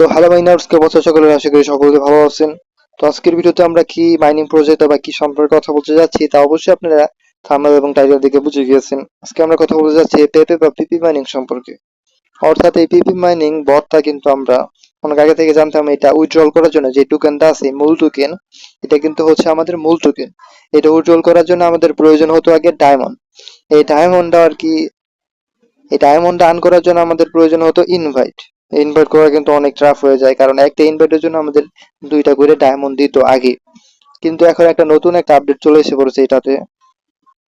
তো hello minors, কে বছর সকলের আশা করি সকলে ভালো আছেন। তো আজকের ভিডিওতে আমরা কি মাইনিং প্রজেক্ট বা কি সম্পর্কে কথা বলতে যাচ্ছি, তা অবশ্যই আপনারা থাম্বনেল এবং টাইটেল দেখে বুঝে গিয়েছেন। আজকে আমরা কথা বলতে যাচ্ছি পেপে বা পিপি মাইনিং সম্পর্কে। অর্থাৎ এই পিপি মাইনিং বটটা কিন্তু আমরা অনেক আগে থেকে জানতাম, এটা উইথড্রল করার জন্য যে টোকেনটা আছে, মূল টোকেন এটা কিন্তু হচ্ছে আমাদের মূল টোকেন এটা উইথড্রল করার জন্য আমাদের প্রয়োজন হতো আগে ডায়মন্ড এই ডায়মন্ডটা আর কি, এই ডায়মন্ড আর্ন করার জন্য আমাদের প্রয়োজন হতো ইনভাইট ইনভাইট করা কিন্তু অনেক টাফ হয়ে যায়। কারণ একটা ইনভাইটের জন্য আমাদের দুইটা করে ডায়মন্ড দিত আগে। কিন্তু এখন একটা নতুন একটা আপডেট চলে এসে পড়েছে এটাতে।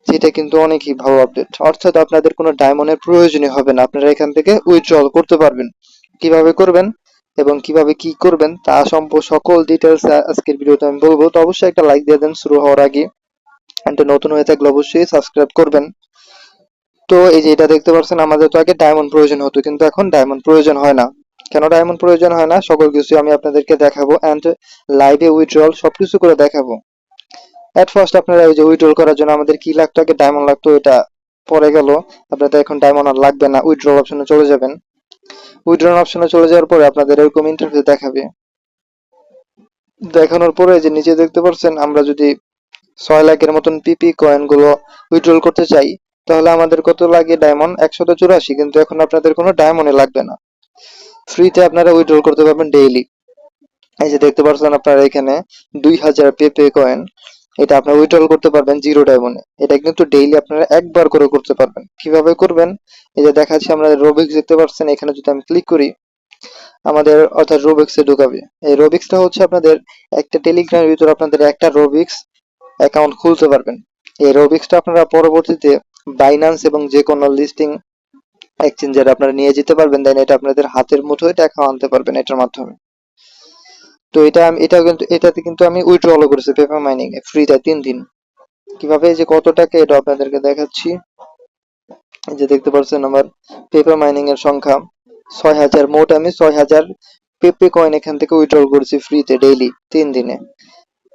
যেটা কিন্তু অনেকই ভালো আপডেট অর্থাৎ আপনাদের কোনো ডায়মন্ডের প্রয়োজনই হবে না। আপনারা এখান থেকে উইথড্রল করতে পারবেন। কীভাবে করবেন এবং কীভাবে কি করবেন তা সম্পর্কে সকল ডিটেলস আজকের ভিডিওতে আমি বলব। তো অবশ্যই একটা লাইক দিয়ে দেন, শুরু হওয়ার আগে। চ্যানেলটা নতুন হয়ে থাকলে অবশ্যই সাবস্ক্রাইব করবেন। তো এই যে এটা দেখতে পাচ্ছেন আমাদের তো আগে ডায়মন্ড প্রয়োজন হতো, কিন্তু এখন ডায়মন্ড প্রয়োজন হয় না। কেন ডায়মন্ড প্রয়োজন হয় না? সকল কিছু আমি আপনাদেরকে দেখাবো অ্যান্ড লাইভে উইথড্রল সবকিছু করে দেখাবো। এট ফার্স্ট আপনারা এই যে উইথড্রল করার জন্য আমাদের কি লাগতো? আগে ডায়মন্ড লাগতো, এটা পরে গেল। আপনাদের এখন ডায়মন্ড আর লাগবে না উইথড্রল অপশনে চলে যাবেন। উইথড্রল অপশনে চলে যাওয়ার পরে আপনাদের এরকম ইন্টারফেস দেখাবে। দেখানোর পরে যে নিচে দেখতে পাচ্ছেন আমরা যদি ছয় লাখের মতন পিপি কয়েনগুলো উইথড্রল করতে চাই তাহলে আমাদের কত লাগে ডায়মন্ড একশত চুরাশি, কিন্তু এখন আপনাদের কোনো ডায়মন্ডে লাগবে না। ফ্রিতে আপনারা উইথড্রল করতে পারবেন ডেইলি এই যে দেখতে পাচ্ছেন আপনারা এখানে দুই হাজার পেপে কয়েন এটা আপনারা উইথড্রল করতে পারবেন জিরো ডায়মন্ডে এটা কিন্তু ডেইলি আপনারা একবার করে করতে পারবেন। কীভাবে করবেন? এই যে দেখাচ্ছি আমরা রোবিক্স দেখতে পাচ্ছেন এখানে যদি আমি ক্লিক করি, আমাদের অর্থাৎ রোবিক্স এ ঢুকাবে। এই রোবিক্সটা হচ্ছে আপনাদের একটা টেলিগ্রামের ভিতরে আপনাদের একটা রোবিক্স অ্যাকাউন্ট খুলতে পারবেন। এই রোবিক্সটা আপনারা পরবর্তীতে বাইন্যান্স এবং যে কোনো লিস্টিং এক্সচেঞ্জারে আপনারা নিয়ে যেতে পারবেন দেন এটা আপনাদের হাতের মুঠোয় টাকা আনতে পারবেন এটার মাধ্যমে। তো এটা আমি, এটা কিন্তু, এটাতে কিন্তু আমি উইথড্রল করেছি পেপার মাইনিং এ ফ্রিতে তিন দিন। কীভাবে যে কত টাকা, এটা আপনাদেরকে দেখাচ্ছি। এই যে দেখতে পাচ্ছেন আমার পেপার মাইনিং এর সংখ্যা, ছয় হাজার, মোট আমি ছয় হাজার পেপে কয়েন এখান থেকে উইথড্রল করেছি ফ্রিতে ডেইলি তিন দিনে।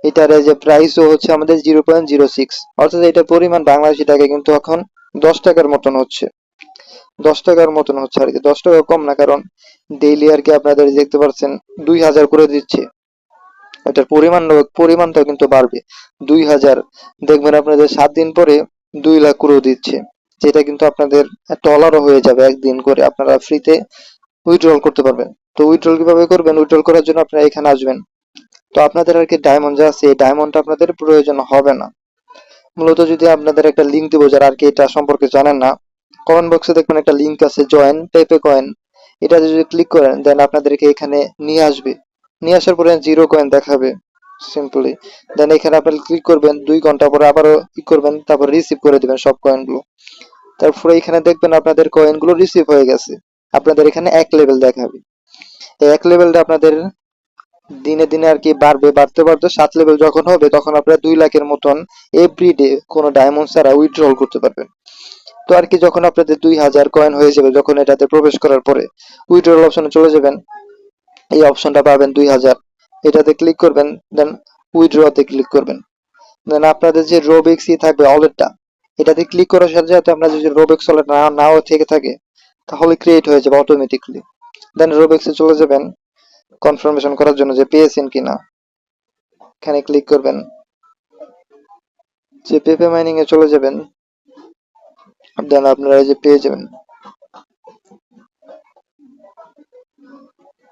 এটার যে প্রাইসও হচ্ছে আমাদের জিরো পয়েন্ট জিরো সিক্স অর্থাৎ এটার পরিমাণ বাংলাদেশি টাকা কিন্তু এখন দশ টাকার মতন হচ্ছে। দশ টাকার মতন হচ্ছে আর কি। দশ টাকা কম না, কারণ ডেইলি আর কি আপনাদের দেখতে পাচ্ছেন, দুই হাজার করে দিচ্ছে। এটার পরিমাণ পরিমাণটাও কিন্তু বাড়বে। দুই হাজার, দেখবেন আপনাদের সাত দিন পরে দুই লাখ করেও দিচ্ছে। যেটা কিন্তু আপনাদের ডলারও হয়ে যাবে একদিন করে। আপনারা ফ্রিতে উইথড্রল করতে পারবেন। তো উইথড্রল কীভাবে করবেন? উইথড্রল করার জন্য আপনারা এখানে আসবেন। তো আপনাদের আর কি ডায়মন্ড যা আছে, এই ডায়মন্ডটা আপনাদের প্রয়োজন হবে না। মূলত যদি আপনাদের একটা লিঙ্ক দেবো, যারা আর কি এটা সম্পর্কে জানেন না কমেন্ট বক্সে দেখবেন একটা লিঙ্ক আছে জয়েন পেপে কয়েন এটা যদি ক্লিক করেন দেন আপনাদেরকে এখানে নিয়ে আসবে। নিয়ে আসার পরে জিরো কয়েন দেখাবে সিম্পলি দেন এখানে আপনি ক্লিক করবেন, দুই ঘণ্টা পরে আবারও কি করবেন, তারপর রিসিভ করে দিবেন সব কয়েনগুলো তারপরে এখানে দেখবেন আপনাদের কয়েনগুলো রিসিভ হয়ে গেছে। আপনাদের এখানে এক লেভেল দেখাবে। এক লেভেলটা আপনাদের দিনে দিনে আর কি বাড়বে, বাড়তে বাড়তে সাত লেভেল যখন হবে, তখন আপনারা দুই লাখের মতন এভরি ডে কোনো ডায়মন্ড ছাড়া উইথড্রল করতে পারবেন। তো আর কি যখন আপনাদের দুই হাজার কয়েন হয়ে যাবে, যখন এটাতে প্রবেশ করার পরে উইথড্রল অপশনে চলে যাবেন, এই অপশনটা পাবেন দুই হাজার। এটাতে ক্লিক করবেন দেন উইথড্রতে ক্লিক করবেন। দেন আপনাদের যে রোবিক্স ই থাকবে ওয়ালেটটা এটাতে ক্লিক করার সাথে সাথে আপনার যদি রোবিক্স ওয়ালেট না, নাও থেকে থাকে, তাহলে ক্রিয়েট হয়ে যাবে অটোমেটিকলি দেন রোবিক্সে চলে যাবেন কনফার্মেশন করার জন্য যে পেয়েছেন কিনা, এখানে ক্লিক করবেন। যে পেপে মাইনিং এ চলে যাবেন দেন আপনারা এই যে পেয়ে যাবেন।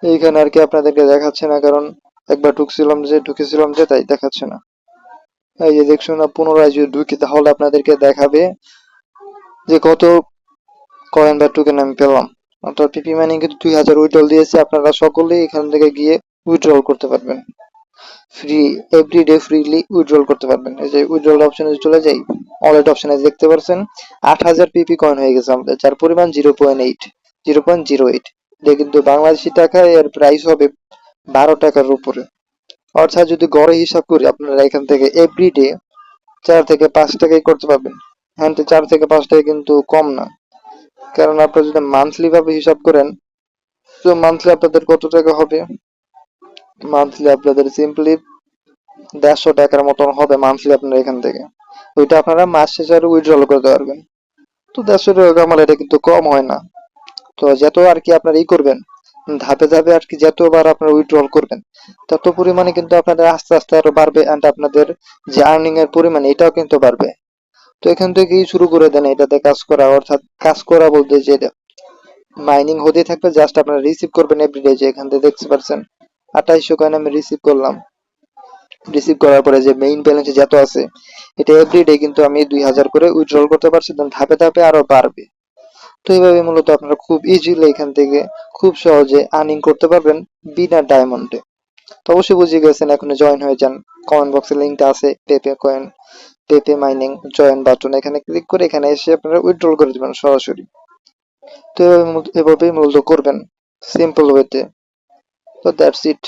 এইখানে আর কি আপনাদেরকে দেখাচ্ছে না, কারণ একবার ঢুকছিলাম যে, ঢুকেছিলাম যে, তাই দেখাচ্ছে না। এই যে দেখছেন না পুনরায় যদি ঢুকি, তাহলে আপনাদেরকে দেখাবে যে কত কয়েন বা টোকেন আমি পেলাম। অর্থাৎ পিপি মাইনিং কিন্তু দুই হাজার উইথড্রল দিয়েছে। আপনারা সকলেই এখান থেকে গিয়ে উইথড্রল করতে পারবেন। ফ্রি এভরিডে ফ্রিলি উইথড্রল করতে পারবেন। এই যে উইথড্রল অপশনে চলে যাই ওয়ালেট অপশনে দেখতে পাচ্ছেন আট হাজার পিপি কয়েন হয়ে গেছে আমাদের, যার পরিমাণ zero point eight zero point zero eight এটা কিন্তু বাংলাদেশি টাকায় এর প্রাইস হবে বারো টাকার উপরে। অর্থাৎ যদি গড়ে হিসাব করি, আপনারা এখান থেকে এভরিডে চার থেকে পাঁচ টাকাই করতে পারবেন। হ্যাঁ চার থেকে পাঁচ টাকা কিন্তু কম না। কারণ আপনারা যদি মান্থলি ভাবে হিসাব করেন, তো মান্থলি আপনাদের কত টাকা হবে? মান্থলি আপনাদের সিম্পলি দেড়শো টাকার মতন হবে মান্থলি আপনার এখান থেকে। ওইটা আপনারা মাস শেষে আরও উইথড্রল করতে পারবেন। তো দেড়শো টাকা আমার এটা কিন্তু কম হয় না। তো যত আর কি আপনারা ই করবেন, ধাপে ধাপে আর কি যতবার আপনারা উইথড্রল করবেন, তত পরিমাণে কিন্তু আপনাদের আস্তে আস্তে আরও বাড়বে অ্যান্ড আপনাদের যে আর্নিং এর পরিমাণ, এটাও কিন্তু বাড়বে। তো এখান থেকেই শুরু করে দেন এটাতে কাজ করা, অর্থাৎ কাজ করা বলতে যে মাইনিং হতে থাকবে জাস্ট আপনারা রিসিভ করবেন এভরিডে যে এখান থেকে দেখতে পাচ্ছেন আঠাইশশো কয়েন আমি রিসিভ করলাম। রিসিভ করার পরে যে মেইন ব্যালেন্সে যত আছে, এটা এভরিডে কিন্তু আমি দুই হাজার করে উইথড্রল করতে পারছি দেন ধাপে ধাপে আরও বাড়বে। তো এইভাবে মূলত আপনারা খুব ইজিলি এখান থেকে খুব সহজে আর্নিং করতে পারবেন বিনা ডায়মন্ডে তো অবশ্যই বুঝে গেছেন, এখন জয়েন হয়ে যান কমেন্ট বক্সে লিঙ্কটা আছে Pepe coin Pepe mining join button এখানে ক্লিক করে এখানে এসে আপনারা উইথড্রল করে দিবেন সরাসরি। তো এভাবে এভাবেই মূলত করবেন সিম্পল ওয়েতে তো। That's it